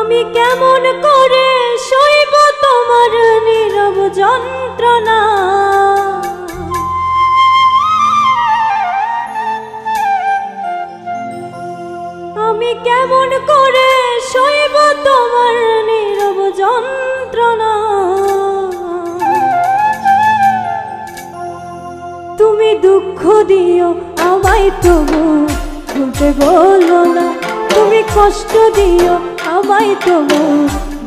আমি কেমন করে সইব তোমার নীরব যন্ত্রণা? আমি কেমন করে সইব তোমার নীরব যন্ত্রণা? তুমি দুঃখ দিও, আমায় তবু ভুলতে বলো না। তুমি কষ্ট দিও আমায় তবু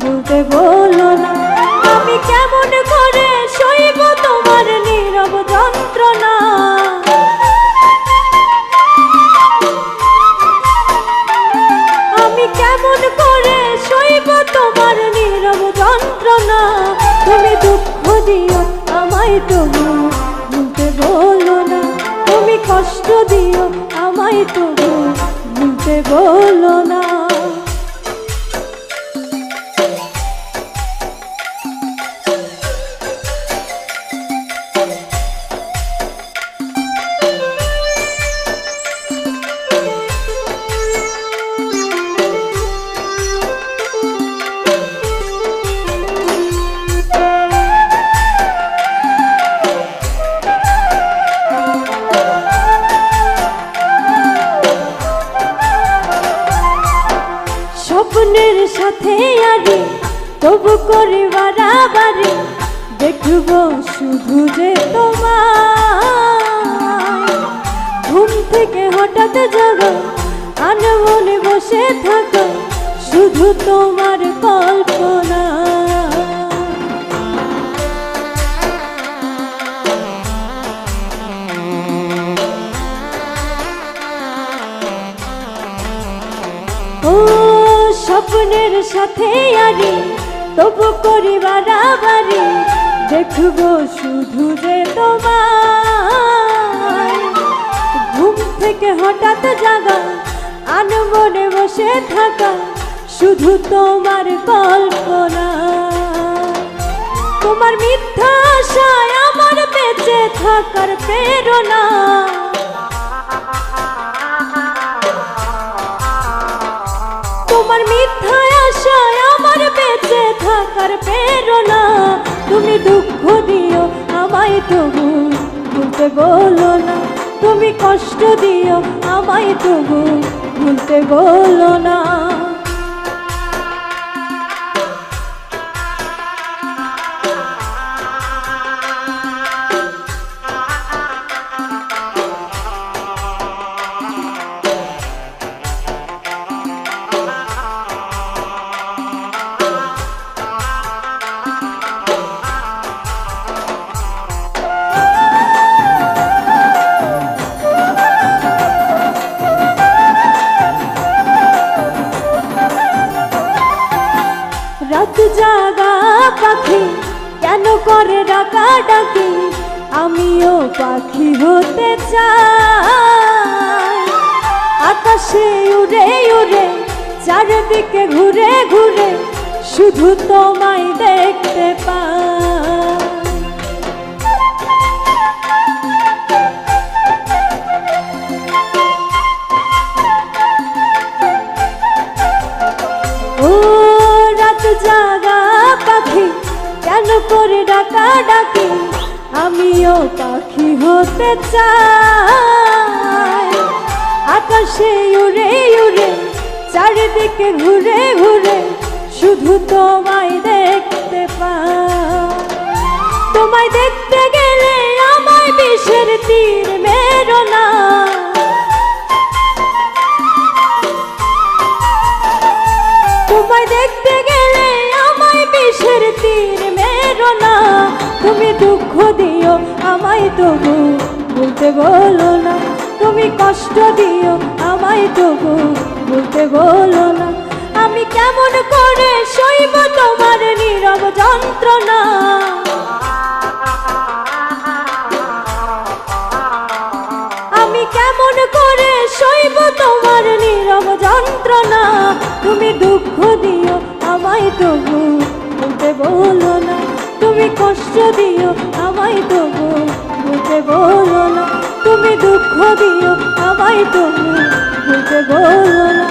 ভুলতে বলো না। আমি কেমন করে সইব তোমার নীরব যন্ত্রণা? আমি কেমন করে সইব তোমার নীরব যন্ত্রণা? তুমি দুঃখ দিও আমায় তবু ভুলতে বলো না। তুমি কষ্ট দিও স্বপ্নের সাথে আগে, তবু করে বারাবারে দেখব শুধু যে তোমার ঘুম থেকে হঠাৎ জাগা, আনমনে বসে থাকো, শুধু তোমার কল্পনা। স্বপ্নের সাথে আরে, তবু করি বাড়াবাড়ি দেখব শুধু যে তোমার ঘুম থেকে হঠাৎ জাগা আনমনে বসে থাকা, শুধু তোমার কল্পনা। তোমার মিথ্যা আশায় আমার বেঁচে থাকার প্রেরণা। তোমার মিথ্যা আশায় আমার বেঁচে থাকার প্রেরণা। তুমি দুঃখ দিও, আমায় তবু ভুলতে বলো না। তুমি কষ্ট দিও, আমায় তবু ভুলতে বলো না। রাত জাগা পাখি, কেন করে ডাকা ডাকি? আমিও পাখি হতে চাই। আকাশে উড়ে উড়ে, চারিদিকে ঘুরে ঘুরে, শুধু তোমায় দেখতে পাই। জাগা পাখি, কেন করে ডাকা ডাকি? আমিও পাখি হতে চাই। আকাশে উড়ে উড়ে, চারিদিকে ঘুরে ঘুরে, শুধু তোমায় দেখতে পাই। তোমায় দেখতে গেলে আমায় বিষের তীর মেরো না। দুঃখ দিও, আমায় তবু বলতে বলো না। তুমি কষ্ট দিও, আমায় তবু বলতে বলো না। আমি কেমন করে সইব তোমার নীরব যন্ত্রণা? আমি কেমন করে সইব তোমার নীরব যন্ত্রণা? তুমি দুঃখ দিও, আমায় তবু বলতে বলো তুমি কষ্ট দিও, আমায় তবু বলতে বলো না। তুমি দুঃখ দিও, আমায় তবু বলতে বলো না।